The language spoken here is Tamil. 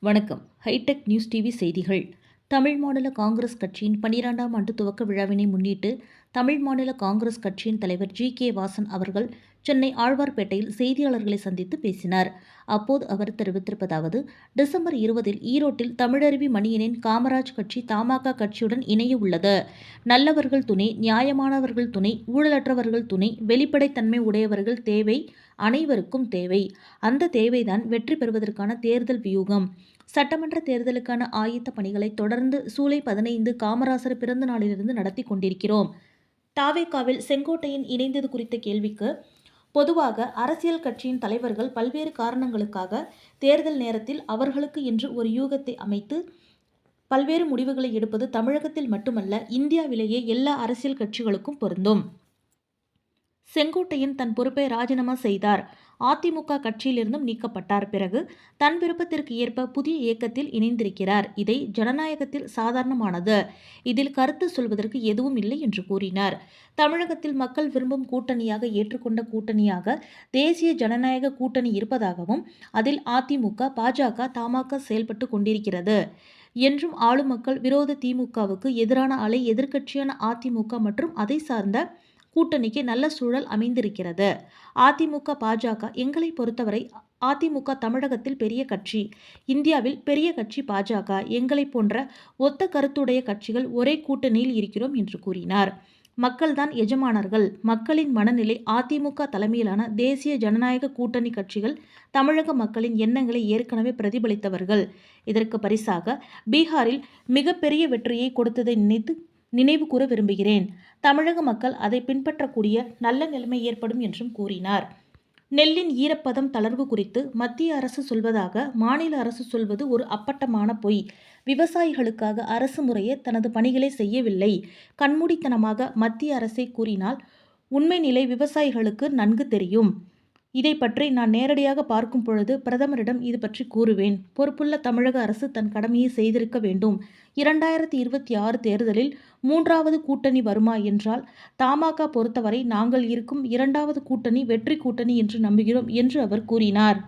வணக்கம். ஹைடெக் நியூஸ் டிவி செய்திகள். தமிழ் மாநில காங்கிரஸ் கட்சியின் பனிரெண்டாம் ஆண்டு துவக்க விழாவினை முன்னிட்டு தமிழ் மாநில காங்கிரஸ் கட்சியின் தலைவர் ஜி. கே. வாசன் அவர்கள் சென்னை ஆழ்வார்பேட்டையில் செய்தியாளர்களை சந்தித்து பேசினார். அப்போது அவர் தெரிவித்திருப்பதாவது டிசம்பர் இருபதில் ஈரோட்டில் தமிழருவி மணியனின் காமராஜ் கட்சி தமாக கட்சியுடன் இணைய உள்ளது. நல்லவர்கள் துணை நியாயமானவர்கள் துணை ஊழலற்றவர்கள் துணை வெளிப்படைத்தன்மை உடையவர்கள் தேவை அனைவருக்கும் தேவை. அந்த தேவைதான் வெற்றி பெறுவதற்கான தேர்தல் வியூகம். சட்டமன்ற தேர்தலுக்கான ஆயத்த பணிகளை தொடர்ந்து சூலை பதினைந்து காமராசர் பிறந்த நாளிலிருந்து நடத்தி கொண்டிருக்கிறோம். தாவேகாவில் செங்கோட்டையின் இணைந்தது குறித்த கேள்விக்கு பொதுவாக அரசியல் கட்சியின் தலைவர்கள் பல்வேறு காரணங்களுக்காக தேர்தல் நேரத்தில் அவர்களுக்கு என்று ஒரு யூகத்தை அமைத்து பல்வேறு முடிவுகளை எடுப்பது தமிழகத்தில் மட்டுமல்ல இந்தியாவிலேயே எல்லா அரசியல் கட்சிகளுக்கும் பொருந்தும். செங்கோட்டையன் தன் பொறுப்பை ராஜினாமா செய்தார். அதிமுக கட்சியிலிருந்தும் நீக்கப்பட்டார். பிறகு தன் விருப்பத்திற்கு ஏற்ப புதிய இயக்கத்தில் இணைந்திருக்கிறார். இதை ஜனநாயகத்தில் சாதாரணமானது. இதில் கருத்து சொல்வதற்கு எதுவும் இல்லை என்று கூறினார். தமிழகத்தில் மக்கள் விரும்பும் கூட்டணியாக ஏற்றுக்கொண்ட கூட்டணியாக தேசிய ஜனநாயக கூட்டணி இருப்பதாகவும் அதில் அதிமுக பாஜக தமாக செயல்பட்டு கொண்டிருக்கிறது என்றும் ஆளும் மக்கள் விரோத திமுகவுக்கு எதிரான அலை எதிர்க்கட்சியான அதிமுக மற்றும் அதை சார்ந்த கூட்டணிக்கு நல்ல சூழல் அமைந்திருக்கிறது. அதிமுக பாஜக எங்களை பொறுத்தவரை அதிமுக தமிழகத்தில் பெரிய கட்சி இந்தியாவில் பெரிய கட்சி பாஜக எங்களை போன்ற ஒத்த கருத்துடைய கட்சிகள் ஒரே கூட்டணியில் இருக்கிறோம் என்று கூறினார். மக்கள்தான் எஜமானர்கள். மக்களின் மனநிலை அதிமுக தலைமையிலான தேசிய ஜனநாயக கூட்டணி கட்சிகள் தமிழக மக்களின் எண்ணங்களை ஏற்கனவே பிரதிபலித்தவர்கள். இதற்கு பரிசாக பீகாரில் மிகப்பெரிய வெற்றியை கொடுத்ததை நினைத்து நினைவு கூற விரும்புகிறேன். தமிழக மக்கள் அதை பின்பற்றக்கூடிய நல்ல நிலைமை ஏற்படும் என்றும் கூறினார். நெல்லின் ஈரப்பதம் தளர்வு குறித்து மத்திய அரசு சொல்வதாக மாநில அரசு சொல்வது ஒரு அப்பட்டமான பொய். விவசாயிகளுக்காக அரசு முறையே தனது பணிகளை செய்யவில்லை. கண்மூடித்தனமாக மத்திய அரசை கூறினால் உண்மை நிலை விவசாயிகளுக்கு நன்கு தெரியும். இதை பற்றி நான் நேரடியாக பார்க்கும் பொழுது பிரதமரிடம் இது பற்றி கூறுவேன். பொறுப்புள்ள தமிழக அரசு தன் கடமையை செய்திருக்க வேண்டும். இரண்டாயிரத்தி இருபத்தி ஆறு தேர்தலில் மூன்றாவது கூட்டணி வருமா என்றால் தமாக பொறுத்தவரை நாங்கள் இருக்கும் இரண்டாவது கூட்டணி வெற்றி கூட்டணி என்று நம்புகிறோம் என்று அவர் கூறினார்.